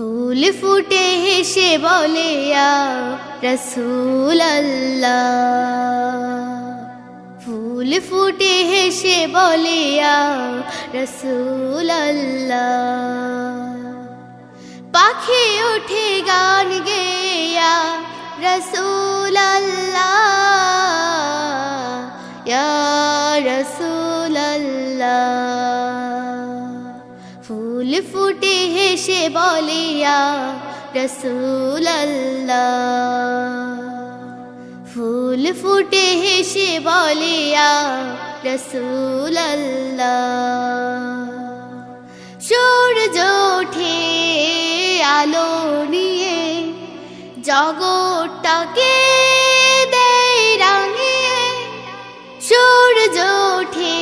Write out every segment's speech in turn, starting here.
ফুল ফুটে হেসে বলে রসুল ফুল ফুটে হেসে বলে রসুল পাখি উঠে গান গেয়া রসুল রসুল ফুল ফুটে হেসে বলে রসুল ফুল ফুটে হেসে বলে রসুল সূর্য ওঠে আলো নিয়ে, জগৎটাকে দেয় রাঙিয়ে। সূর্য ওঠে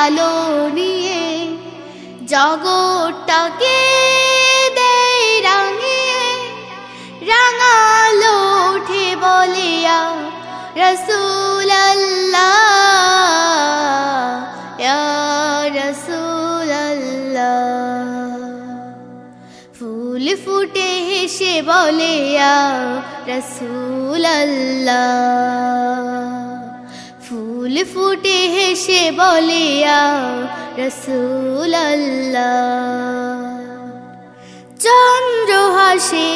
আলো নিয়ে জগৎটাকে দেয় রাঙিয়ে রাঙালো ওঠে বলিয়া রসুল রসুল ফুল ফুটে হেসে বলে রসুল ফুল ফুটে হেসে বলে রসুল চন্দ্র হাসে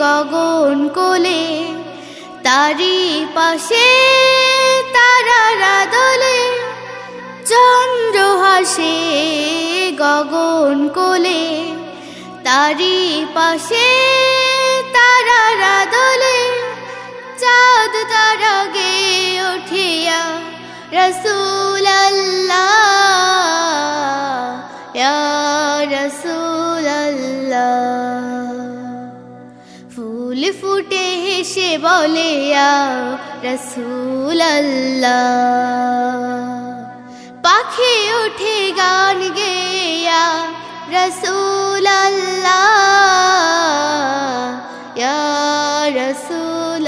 গগন কোলে তারি পাশে তারারা দোলে চন্দ্র হাসে গগন কোলে তারি পাশে তারারা রসুল ফুল ফুটে হেসে বলে রসুল পাখি উঠে গান গেয়া রসুল রসুল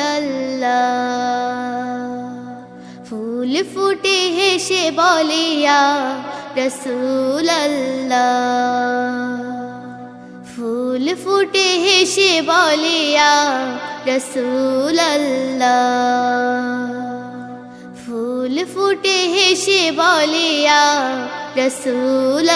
ফুটে হেসে বলে রসুল ফুল ফুটে হেসে বলে রসুল ফুল ফুটে হেসে বলে রসুল